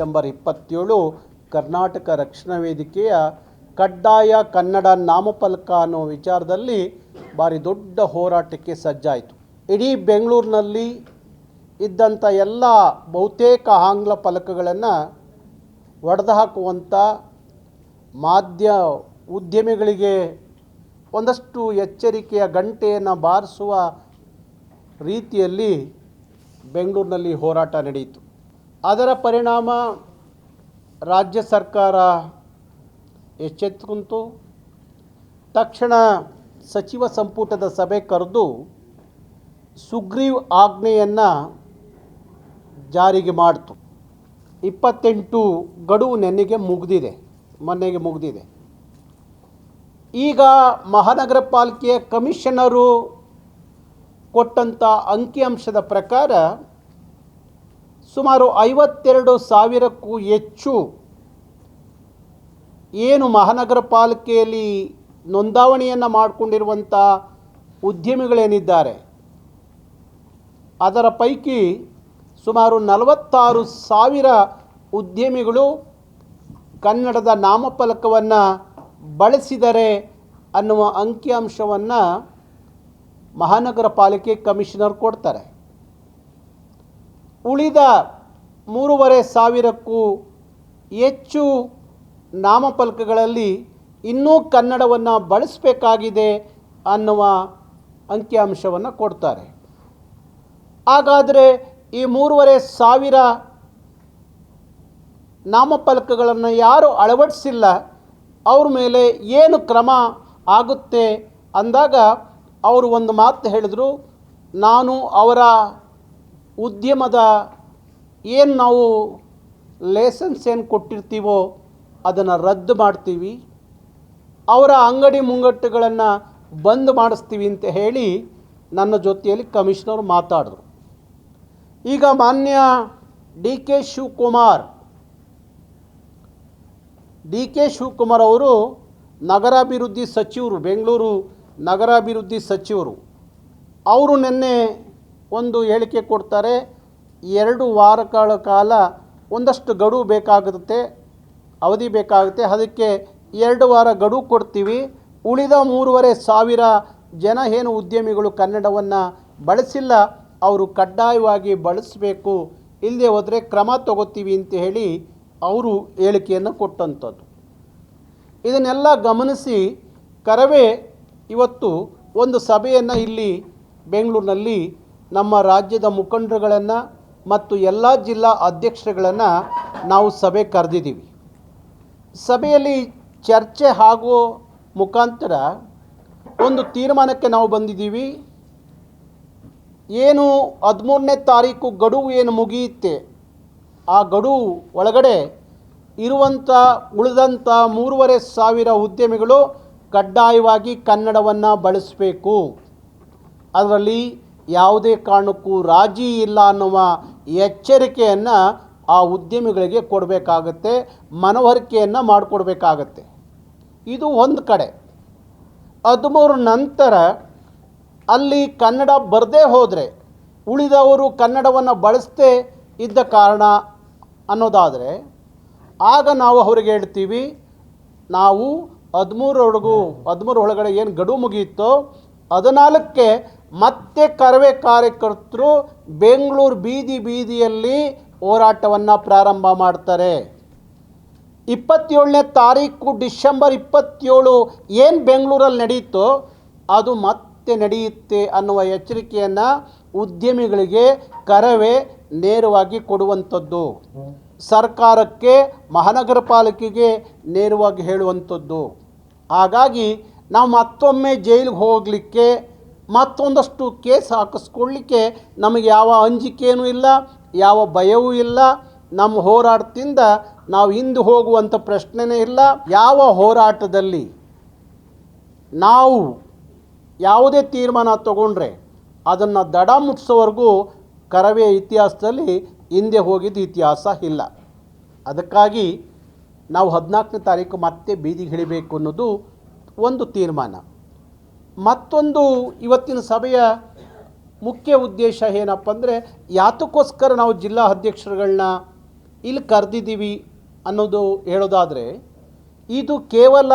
December ಇಪ್ಪತ್ತೇಳು ಕರ್ನಾಟಕ ರಕ್ಷಣಾ ವೇದಿಕೆಯ ಕಡ್ಡಾಯ ಕನ್ನಡ ನಾಮಫಲಕ ಅನ್ನೋ ವಿಚಾರದಲ್ಲಿ ಭಾರಿ ದೊಡ್ಡ ಹೋರಾಟಕ್ಕೆ ಸಜ್ಜಾಯಿತು. ಇಡೀ ಬೆಂಗಳೂರಿನಲ್ಲಿ ಇದ್ದಂಥ ಎಲ್ಲ ಬಹುತೇಕ ಆಂಗ್ಲ ಫಲಕಗಳನ್ನು ಒಡೆದು ಹಾಕುವಂಥ ಮಾಧ್ಯ ಉದ್ಯಮಿಗಳಿಗೆ ಒಂದಷ್ಟು ಎಚ್ಚರಿಕೆಯ ಗಂಟೆಯನ್ನು ಬಾರಿಸುವ ರೀತಿಯಲ್ಲಿ ಬೆಂಗಳೂರಿನಲ್ಲಿ ಹೋರಾಟ ನಡೆಯಿತು. ಅದರ ಪರಿಣಾಮ ರಾಜ್ಯ ಸರ್ಕಾರ ಎಚ್ಚೆತ್ತುಕೊಂತು, ತಕ್ಷಣ ಸಚಿವ ಸಂಪುಟದ ಸಭೆ ಕರೆದು ಸುಗ್ರೀವ್ ಆಜ್ಞೆಯನ್ನು ಜಾರಿಗೆ ಮಾಡಿತು. ಇಪ್ಪತ್ತೆಂಟು ಗಡುವು ನೆನೆಗೆ ಮುಗಿದಿದೆ, ಮೊನ್ನೆಗೆ ಮುಗಿದಿದೆ. ಈಗ ಮಹಾನಗರ ಪಾಲಿಕೆಯ ಕಮಿಷನರು ಕೊಟ್ಟಂಥ ಅಂಕಿಅಂಶದ ಪ್ರಕಾರ ಸುಮಾರು ಐವತ್ತೆರಡು ಸಾವಿರಕ್ಕೂ ಹೆಚ್ಚು ಏನು ಮಹಾನಗರ ಪಾಲಿಕೆಯಲ್ಲಿ ನೋಂದಾವಣಿಯನ್ನು ಮಾಡಿಕೊಂಡಿರುವಂಥ ಉದ್ಯಮಿಗಳೇನಿದ್ದಾರೆ. ಅದರ ಪೈಕಿ ಸುಮಾರು ನಲವತ್ತಾರು ಸಾವಿರ ಉದ್ಯಮಿಗಳು ಕನ್ನಡದ ನಾಮಫಲಕವನ್ನು ಬಳಸಿದರೆ ಅನ್ನುವ ಅಂಕಿಅಂಶವನ್ನು ಮಹಾನಗರ ಪಾಲಿಕೆ ಕಮಿಷನರ್ ಕೊಡ್ತಾರೆ. ಉಳಿದ ಮೂರುವರೆ ಸಾವಿರಕ್ಕೂ ಹೆಚ್ಚು ನಾಮಫಲಕಗಳಲ್ಲಿ ಇನ್ನೂ ಕನ್ನಡವನ್ನು ಬಳಸಬೇಕಾಗಿದೆ ಅನ್ನುವ ಅಂಕಿಅಂಶವನ್ನು ಕೊಡ್ತಾರೆ. ಹಾಗಾದರೆ ಈ ಮೂರುವರೆ ಸಾವಿರ ನಾಮಫಲಕಗಳನ್ನು ಯಾರು ಅಳವಡಿಸಿಲ್ಲ, ಅವ್ರ ಮೇಲೆ ಏನು ಕ್ರಮ ಆಗುತ್ತೆ ಅಂದಾಗ ಅವರು ಒಂದು ಮಾತು ಹೇಳಿದರು, ನಾನು ಅವರ ಉದ್ಯಮದ ಏನು ನಾವು ಲೈಸೆನ್ಸ್ ಏನು ಕೊಟ್ಟಿರ್ತೀವೋ ಅದನ್ನು ರದ್ದು ಮಾಡ್ತೀವಿ. ಅವರ ಅಂಗಡಿ ಮುಂಗಟ್ಟುಗಳನ್ನು ಬಂದ್ ಮಾಡಿಸ್ತೀವಿ ಅಂತ ಹೇಳಿ ನನ್ನ ಜೊತೆಯಲ್ಲಿ ಕಮಿಷನರ್ ಮಾತಾಡಿದ್ರು. ಈಗ ಮಾನ್ಯ D K Shivakumar D K Shivakumar ಅವರು ನಗರಾಭಿವೃದ್ಧಿ ಸಚಿವರು, ಬೆಂಗಳೂರು ನಗರಾಭಿವೃದ್ಧಿ ಸಚಿವರು. ಅವರು ನಿನ್ನೆ ಒಂದು ಹೇಳಿಕೆ ಕೊಡ್ತಾರೆ, ಎರಡು ವಾರಗಳ ಕಾಲ ಒಂದಷ್ಟು ಗಡುವು ಬೇಕಾಗುತ್ತೆ, ಅವಧಿ ಬೇಕಾಗುತ್ತೆ, ಅದಕ್ಕೆ ಎರಡು ವಾರ ಗಡುವು ಕೊಡ್ತೀವಿ. ಉಳಿದ ಮೂರುವರೆ ಸಾವಿರ ಜನ ಏನು ಉದ್ಯಮಿಗಳು ಕನ್ನಡವನ್ನು ಬಳಸಿಲ್ಲ, ಅವರು ಕಡ್ಡಾಯವಾಗಿ ಬಳಸಬೇಕು ಇಲ್ಲದೆ ಹೋದರೆ ಕ್ರಮ ತಗೋತೀವಿ ಅಂತ ಹೇಳಿ ಅವರು ಹೇಳಿಕೆಯನ್ನು ಕೊಟ್ಟಂಥದ್ದು. ಇದನ್ನೆಲ್ಲ ಗಮನಿಸಿ ಕರವೇ ಇವತ್ತು ಒಂದು ಸಭೆಯನ್ನು ಇಲ್ಲಿ ಬೆಂಗಳೂರಿನಲ್ಲಿ ನಮ್ಮ ರಾಜ್ಯದ ಮುಖಂಡರುಗಳನ್ನು ಮತ್ತು ಎಲ್ಲ ಜಿಲ್ಲಾ ಅಧ್ಯಕ್ಷರುಗಳನ್ನು ನಾವು ಸಭೆ ಕರೆದಿದ್ದೀವಿ. ಸಭೆಯಲ್ಲಿ ಚರ್ಚೆ ಹಾಗೂ ಮುಖಾಂತರ ಒಂದು ತೀರ್ಮಾನಕ್ಕೆ ನಾವು ಬಂದಿದ್ದೀವಿ. ಏನು ಹದಿಮೂರನೇ ತಾರೀಕು ಗಡುವು ಏನು ಮುಗಿಯುತ್ತೆ, ಆ ಗಡುವು ಒಳಗಡೆ ಇರುವಂಥ ಉಳಿದಂಥ ಮೂರುವರೆ ಸಾವಿರ ಉದ್ಯಮಿಗಳು ಕಡ್ಡಾಯವಾಗಿ ಕನ್ನಡವನ್ನು ಬಳಸಬೇಕು. ಅದರಲ್ಲಿ ಯಾವುದೇ ಕಾರಣಕ್ಕೂ ರಾಜಿ ಇಲ್ಲ ಅನ್ನುವ ಎಚ್ಚರಿಕೆಯನ್ನು ಆ ಉದ್ಯಮಿಗಳಿಗೆ ಕೊಡಬೇಕಾಗತ್ತೆ, ಮನವರಿಕೆಯನ್ನು ಮಾಡಿಕೊಡ್ಬೇಕಾಗತ್ತೆ. ಇದು ಒಂದು ಕಡೆ. ಹದಿಮೂರು ನಂತರ ಅಲ್ಲಿ ಕನ್ನಡ ಬರದೇ ಹೋದರೆ, ಉಳಿದವರು ಕನ್ನಡವನ್ನು ಬಳಸದೇ ಇದ್ದ ಕಾರಣ ಅನ್ನೋದಾದರೆ, ಆಗ ನಾವು ಅವರಿಗೆ ಹೇಳ್ತೀವಿ, ನಾವು ಹದಿಮೂರೊಳಗೂ ಹದಿಮೂರು ಒಳಗಡೆ ಏನು ಗಡುವು ಮುಗಿಯಿತೋ ಹದಿನಾಲ್ಕಕ್ಕೆ ಮತ್ತೆ ಕರವೇ ಕಾರ್ಯಕರ್ತರು ಬೆಂಗಳೂರು ಬೀದಿ ಬೀದಿಯಲ್ಲಿ ಹೋರಾಟವನ್ನು ಪ್ರಾರಂಭ ಮಾಡ್ತಾರೆ. ಇಪ್ಪತ್ತೇಳನೇ ತಾರೀಕು ಡಿಸೆಂಬರ್ ಇಪ್ಪತ್ತೇಳು ಏನು ಬೆಂಗಳೂರಲ್ಲಿ ನಡೆಯುತ್ತೋ ಅದು ಮತ್ತೆ ನಡೆಯುತ್ತೆ ಅನ್ನುವ ಎಚ್ಚರಿಕೆಯನ್ನು ಉದ್ಯಮಿಗಳಿಗೆ ಕರವೇ ನೇರವಾಗಿ ಕೊಡುವಂಥದ್ದು. ಸರ್ಕಾರಕ್ಕೆ, ಮಹಾನಗರ ಪಾಲಿಕೆಗೆ ನೇರವಾಗಿ ಹೇಳುವಂಥದ್ದು. ಹಾಗಾಗಿ ನಾವು ಮತ್ತೊಮ್ಮೆ ಜೈಲಿಗೆ ಹೋಗಲಿಕ್ಕೆ ಮತ್ತೊಂದಷ್ಟು ಕೇಸ್ ಹಾಕಿಸ್ಕೊಳ್ಳಿಕ್ಕೆ ನಮಗೆ ಯಾವ ಅಂಜಿಕೆಯೂ ಇಲ್ಲ, ಯಾವ ಭಯವೂ ಇಲ್ಲ. ನಮ್ಮ ಹೋರಾಟದಿಂದ ನಾವು ಹಿಂದೆ ಹೋಗುವಂಥ ಪ್ರಶ್ನೆನೇ ಇಲ್ಲ. ಯಾವ ಹೋರಾಟದಲ್ಲಿ ನಾವು ಯಾವುದೇ ತೀರ್ಮಾನ ತಗೊಂಡ್ರೆ ಅದನ್ನು ದಡ ಮುಟ್ಟಿಸೋವರೆಗೂ ಕರವೇ ಇತಿಹಾಸದಲ್ಲಿ ಹಿಂದೆ ಹೋಗಿದ್ದ ಇತಿಹಾಸ ಇಲ್ಲ. ಅದಕ್ಕಾಗಿ ನಾವು ಹದಿನಾಲ್ಕನೇ ತಾರೀಕು ಮತ್ತೆ ಬೀದಿಗೆ ಇಳಿಬೇಕು ಅನ್ನೋದು ಒಂದು ತೀರ್ಮಾನ. ಮತ್ತೊಂದು ಇವತ್ತಿನ ಸಭೆಯ ಮುಖ್ಯ ಉದ್ದೇಶ ಏನಪ್ಪ ಅಂದರೆ ಯಾತಕ್ಕೋಸ್ಕರ ನಾವು ಜಿಲ್ಲಾ ಅಧ್ಯಕ್ಷರುಗಳನ್ನ ಇಲ್ಲಿ ಕರೆದಿದ್ದೀವಿ ಅನ್ನೋದು ಹೇಳೋದಾದರೆ, ಇದು ಕೇವಲ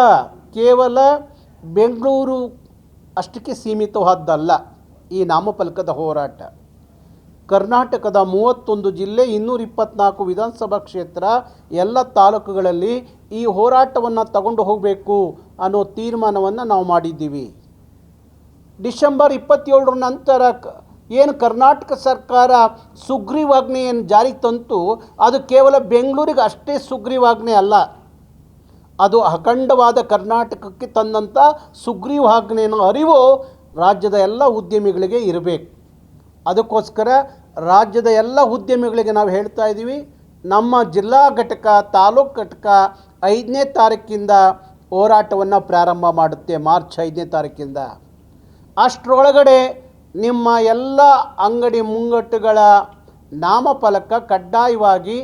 ಕೇವಲ ಬೆಂಗಳೂರು ಅಷ್ಟಕ್ಕೆ ಸೀಮಿತವಾದ್ದಲ್ಲ ಈ ನಾಮಫಲಕದ ಹೋರಾಟ. ಕರ್ನಾಟಕದ ಮೂವತ್ತೊಂದು ಜಿಲ್ಲೆ, ಇನ್ನೂರ ಇಪ್ಪತ್ನಾಲ್ಕು ವಿಧಾನಸಭಾ ಕ್ಷೇತ್ರ, ಎಲ್ಲ ತಾಲೂಕುಗಳಲ್ಲಿ ಈ ಹೋರಾಟವನ್ನು ತಗೊಂಡು ಹೋಗಬೇಕು ಅನ್ನೋ ತೀರ್ಮಾನವನ್ನು ನಾವು ಮಾಡಿದ್ದೀವಿ. ಡಿಸೆಂಬರ್ ಇಪ್ಪತ್ತೇಳರ ನಂತರ ಏನು ಕರ್ನಾಟಕ ಸರ್ಕಾರ ಸುಗ್ರೀವಾಜ್ಞೆಯನ್ನು ಜಾರಿಗೆ ತಂತು, ಅದು ಕೇವಲ ಬೆಂಗಳೂರಿಗೆ ಅಷ್ಟೇ ಸುಗ್ರೀವಾಜ್ಞೆ ಅಲ್ಲ. ಅದು ಅಖಂಡವಾದ ಕರ್ನಾಟಕಕ್ಕೆ ತಂದಂಥ ಸುಗ್ರೀವಾಜ್ಞೆಯನ್ನು ಅರಿವು ರಾಜ್ಯದ ಎಲ್ಲ ಉದ್ಯಮಿಗಳಿಗೆ ಇರಬೇಕು. ಅದಕ್ಕೋಸ್ಕರ ರಾಜ್ಯದ ಎಲ್ಲ ಉದ್ಯಮಿಗಳಿಗೆ ನಾವು ಹೇಳ್ತಾ ಇದ್ದೀವಿ, ನಮ್ಮ ಜಿಲ್ಲಾ ಘಟಕ, ತಾಲೂಕು ಘಟಕ ಐದನೇ ತಾರೀಕಿಂದ ಹೋರಾಟವನ್ನು ಪ್ರಾರಂಭ ಮಾಡುತ್ತೆ ಮಾರ್ಚ್ ಐದನೇ ತಾರೀಕಿಂದ. ಅಷ್ಟರೊಳಗಡೆ ನಿಮ್ಮ ಎಲ್ಲ ಅಂಗಡಿ ಮುಂಗಟ್ಟುಗಳ ನಾಮಫಲಕ ಕಡ್ಡಾಯವಾಗಿ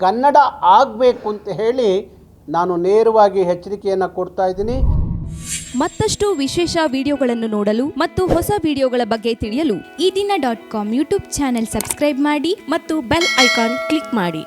ಕನ್ನಡ ಆಗಬೇಕು ಅಂತ ಹೇಳಿ ನಾನು ನೇರವಾಗಿ ಎಚ್ಚರಿಕೆಯನ್ನು ಕೊಡ್ತಾ ಇದ್ದೀನಿ. ಮತ್ತಷ್ಟು ವಿಶೇಷ ವಿಡಿಯೋಗಳನ್ನು ನೋಡಲು ಮತ್ತು ಹೊಸ ವಿಡಿಯೋಗಳ ಬಗ್ಗೆ ತಿಳಿಯಲು Ee Dina dot com YouTube channel subscribe ಮಾಡಿ ಮತ್ತು ಬೆಲ್ ಐಕಾನ್ ಕ್ಲಿಕ್ ಮಾಡಿ.